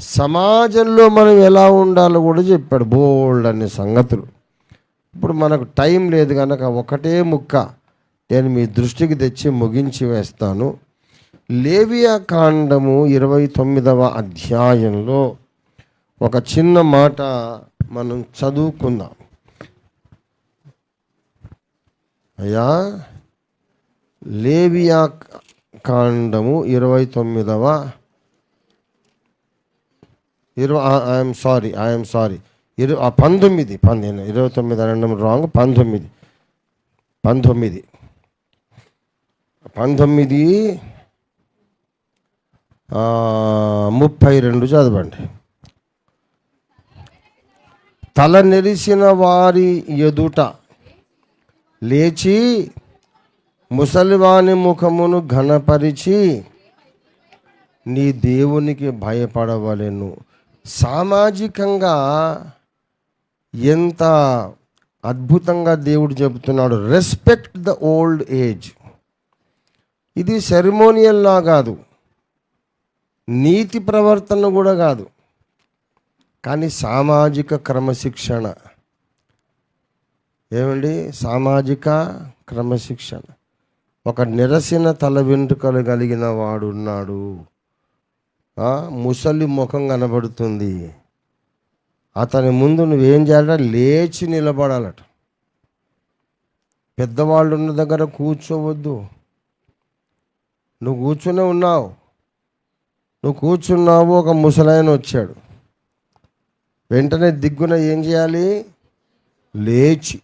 సమాజంలో మనం ఎలా ఉండాలో కూడా చెప్పాడు బోల్డ్ అనే సంగతులు. ఇప్పుడు మనకు టైం లేదు కనుక ఒకటే ముక్క నేను మీ దృష్టికి తెచ్చి ముగించి వేస్తాను. లేవియా కాండము ఇరవై తొమ్మిదవ అధ్యాయంలో ఒక చిన్న మాట మనం చదువుకుందాం. అయ్యా లేవియా కాండము ఇరవై తొమ్మిదవ ఇరవై ఐఎమ్ సారీ ఐఎమ్ సారీ ఇరు ఆ, పంతొమ్మిది పంతొమ్మిది ఇరవై తొమ్మిది అనడం రాంగ్ పంతొమ్మిది. పంతొమ్మిది. పంతొమ్మిది ముప్పై రెండు చదవండి. తల నెరిసిన వారి ఎదుట లేచి ముసలివాని ముఖమును ఘనపరిచి నీ దేవునికి భయపడవలెను. సామాజికంగా ఎంత అద్భుతంగా దేవుడు చెబుతున్నాడు. రెస్పెక్ట్ ద ఓల్డ్ ఏజ్ ఇది సెరిమోనియల్లా కాదు. నీతి ప్రవర్తన కూడా కాదు. కానీ సామాజిక క్రమశిక్షణ. ఏమండి? సామాజిక క్రమశిక్షణ. ఒక నిరసిన తల వెంట్రుకలు కలిగిన వాడు ఉన్నాడు ముసలి ముఖం కనబడుతుంది. అతని ముందు నువ్వేం చేయాలంటే? లేచి నిలబడాలట. పెద్దవాళ్ళు ఉన్న దగ్గర కూర్చోవద్దు. నువ్వు కూర్చునే ఉన్నావు. నువ్వు కూర్చున్నావు ఒక ముసలాయన వచ్చాడు. వెంటనే దిగ్గున ఏం చేయాలి? లేచి.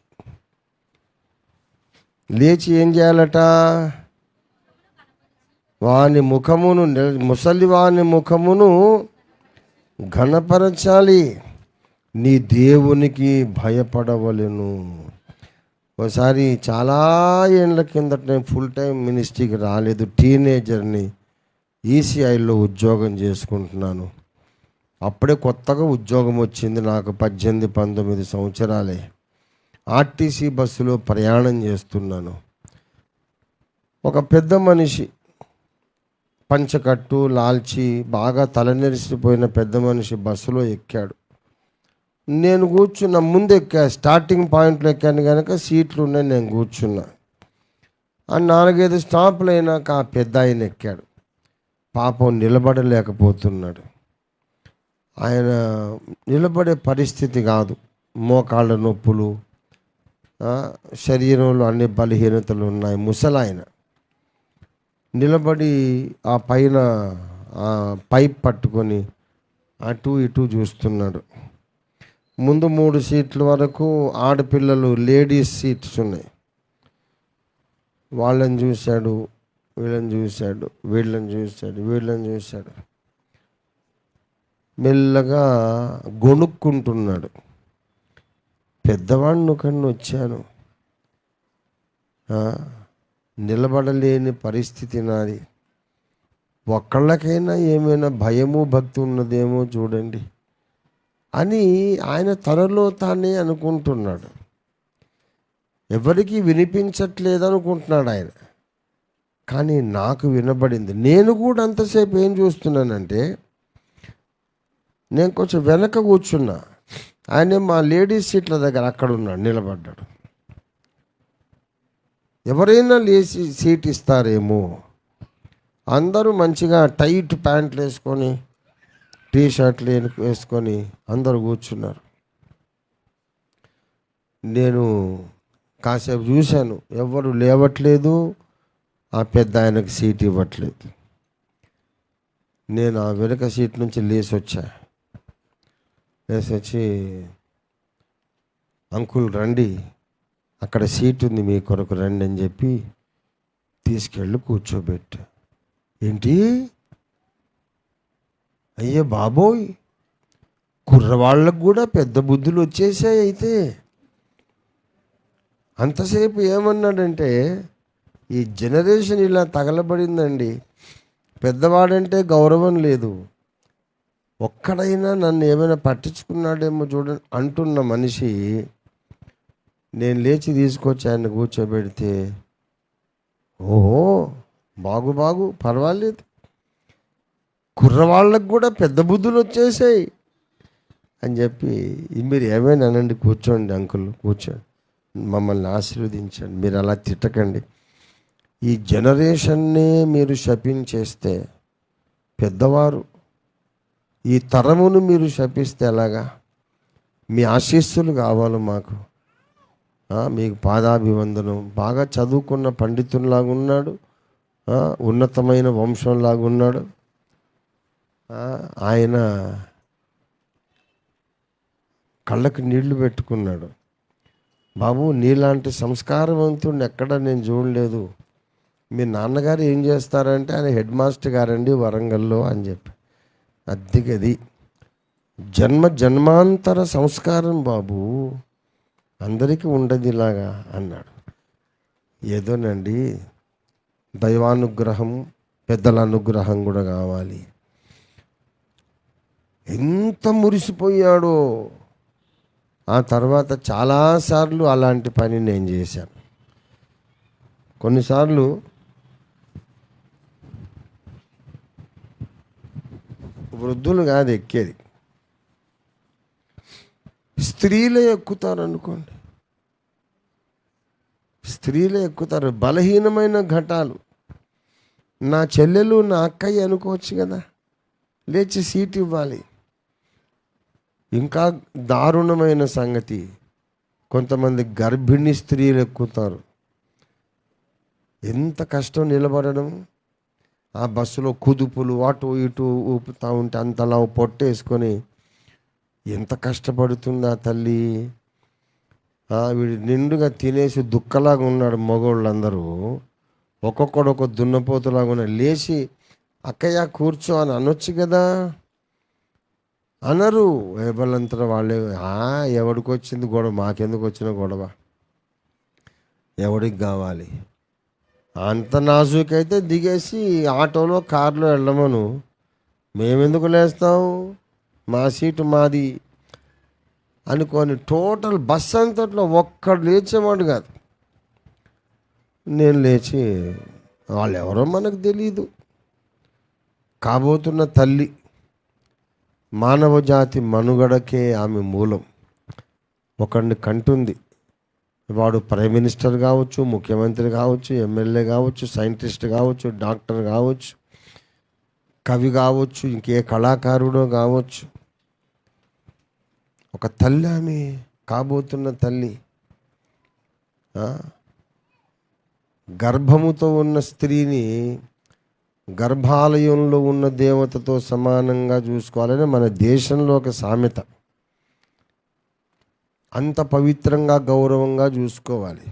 లేచి ఏం చేయాలట? వాని ముఖమును ముసలి వాని ముఖమును ఘనపరచాలి. నీ దేవునికి భయపడవలను. ఒకసారి చాలా ఏళ్ళ కిందట నేను ఫుల్ టైం మినిస్ట్రీకి రాలేదు. టీనేజర్ని ఈసీఐలో ఉద్యోగం చేసుకుంటున్నాను. అప్పుడే కొత్తగా ఉద్యోగం వచ్చింది నాకు పద్దెనిమిది పంతొమ్మిది సంవత్సరాలే. ఆర్టీసీ బస్సులో ప్రయాణం చేస్తున్నాను. ఒక పెద్ద మనిషి పంచకట్టు లాల్చి బాగా తలనెరిసిపోయిన పెద్ద మనిషి బస్సులో ఎక్కాడు. నేను కూర్చున్న ముందు ఎక్కా స్టార్టింగ్ పాయింట్లో ఎక్కాను కనుక సీట్లు ఉన్నాయి నేను కూర్చున్నా. ఆ నాలుగైదు స్టాపులు అయినాక ఆ పెద్ద ఆయన ఎక్కాడు. పాపం నిలబడలేకపోతున్నాడు. ఆయన నిలబడే పరిస్థితి కాదు. మోకాళ్ళ నొప్పులు శరీరంలో అన్ని బలహీనతలు ఉన్నాయి. ముసలాయన. నిలబడి ఆ పైన ఆ పైప్ పట్టుకొని అటు ఇటు చూస్తున్నాడు. ముందు మూడు సీట్ల వరకు ఆడపిల్లలు లేడీస్ సీట్స్ ఉన్నాయి. వాళ్ళని చూశాడు వీళ్ళని చూశాడు వీళ్ళని చూశాడు వీళ్ళని చూశాడు. మెల్లగా గొణుక్కుంటున్నాడు. పెద్దవాడిని కన్ను వచ్చాను నిలబడలేని పరిస్థితి నాది. ఒక్కళ్ళకైనా ఏమైనా భయము భక్తి ఉన్నదేమో చూడండి అని ఆయన తనలో తానే అనుకుంటున్నాడు. ఎవరికి వినిపించట్లేదు అనుకుంటున్నాడు ఆయన. కానీ నాకు వినబడింది. నేను కూడా అంతసేపు ఏం చూస్తున్నానంటే నేను కొంచెం వెనక కూర్చున్నా. ఆయన మా లేడీస్ సీట్ల దగ్గర అక్కడ ఉన్నాడు నిలబడ్డాడు. ఎవరైనా లేచి సీట్ ఇస్తారేమో. అందరూ మంచిగా టైట్ ప్యాంట్లు వేసుకొని టీ షర్ట్లు వేసుకొని అందరూ కూర్చున్నారు. నేను కాసేపు చూశాను. ఎవరు లేవట్లేదు ఆ పెద్ద ఆయనకు సీట్ ఇవ్వట్లేదు. నేను ఆ వెనుక సీట్ నుంచి లేచి వచ్చా లేచి వచ్చి అంకుల్ రండి అక్కడ సీట్ ఉంది మీ కొరకు రండి అని చెప్పి తీసుకెళ్ళి కూర్చోబెట్టా. ఏంటి? అయ్యే బాబోయ్ కుర్రవాళ్ళకు కూడా పెద్ద బుద్ధులు వచ్చేసాయి అయితే. అంతసేపు ఏమన్నాడంటే ఈ జనరేషన్ ఇలా తగలబడిందండి. పెద్దవాడంటే గౌరవం లేదు. ఒక్కడైనా నన్ను ఏమైనా పట్టించుకున్నాడేమో చూడండి అంటున్న మనిషి నేను లేచి తీసుకొచ్చి ఆయన కూర్చోబెడితే ఓహో బాగు బాగు పర్వాలేదు. కుర్రవాళ్ళకు కూడా పెద్ద బుద్ధులు వచ్చేసాయి అని చెప్పి మీరు ఏమైనా అనండి కూర్చోండి అంకుల్ కూర్చోండి. మమ్మల్ని ఆశీర్వదించండి మీరు అలా తిట్టకండి. ఈ జనరేషన్నే మీరు శపించేస్తే పెద్దవారు ఈ తరమును మీరు శపిస్తే ఎలాగా? మీ ఆశీస్సులు కావాలి మాకు. మీకు పాదాభివందనం. బాగా చదువుకున్న పండితునిలాగా ఉన్నాడు. ఉన్నతమైన వంశంలాగా ఉన్నాడు. ఆయన కళ్ళకు నీళ్ళు పెట్టుకున్నాడు. బాబు నీలాంటి సంస్కారవంతుడిని ఎక్కడ నేను చూడలేదు. మీ నాన్నగారు ఏం చేస్తారంటే ఆయన హెడ్ మాస్టర్ గారండి వరంగల్లో అని చెప్పి. అద్దెగది జన్మ జన్మాంతర సంస్కారం బాబు. అందరికీ ఉండదు ఇలాగా అన్నాడు. ఏదోనండి దైవానుగ్రహం పెద్దల అనుగ్రహం కూడా కావాలి. ఎంత మురిసిపోయాడో. ఆ తర్వాత చాలాసార్లు అలాంటి పని నేను చేశాను. కొన్నిసార్లు వృద్ధులు కాదు ఎక్కేది. స్త్రీలే ఎక్కుతారు అనుకోండి స్త్రీలే ఎక్కుతారు. బలహీనమైన ఘటాలు. నా చెల్లెలు నా అక్కయ్య అనుకోవచ్చు కదా. లేచి సీట్ ఇవ్వాలి. ఇంకా దారుణమైన సంగతి కొంతమంది గర్భిణీ స్త్రీలు ఎక్కుతారు. ఎంత కష్టం నిలబడడం? ఆ బస్సులో కుదుపులు అటు ఇటు ఊపుతూ ఉంటే అంతలా పొట్టేసుకొని ఎంత కష్టపడుతుందా తల్లి? ఆ, వీడు నిండుగా తినేసి దుక్కలాగా ఉన్నాడు మగవాళ్ళందరూ ఒక్కొక్కడు ఒక దున్నపోతులాగా ఉన్నాడు లేచి అక్కయ్య కూర్చో అని అనొచ్చు కదా? అనరు. ఎవరంతా వాళ్ళే ఎవడికి వచ్చింది గొడవ? మాకెందుకు వచ్చిన గొడవ? ఎవడికి కావాలి? అంత నాజుకైతే దిగేసి ఆటోలో కారులో వెళ్ళమను. మేమెందుకు లేస్తాం మా సీటు మాది అనుకొని టోటల్ బస్ అంతట్లో ఒక్కడు లేచేవాడు కాదు. నేను లేచి వాళ్ళు ఎవరో మనకు తెలియదు కాబోతున్న తల్లి మానవ జాతి మనుగడకే ఆమె మూలం. ఒకడిని కంటుంది. వాడు ప్రైమ్ మినిస్టర్ కావచ్చు ముఖ్యమంత్రి కావచ్చు ఎమ్మెల్యే కావచ్చు సైంటిస్ట్ కావచ్చు డాక్టర్ కావచ్చు కవి కావచ్చు ఇంకే కళాకారుడో కావచ్చు. ఒక తల్లి ఆమె కాబోతున్న తల్లి. గర్భముతో ఉన్న స్త్రీని గర్భాలయంలో ఉన్న దేవతతో సమానంగా చూసుకోవాలని మన దేశంలో ఒక సామెత. అంత పవిత్రంగా గౌరవంగా చూసుకోవాలి.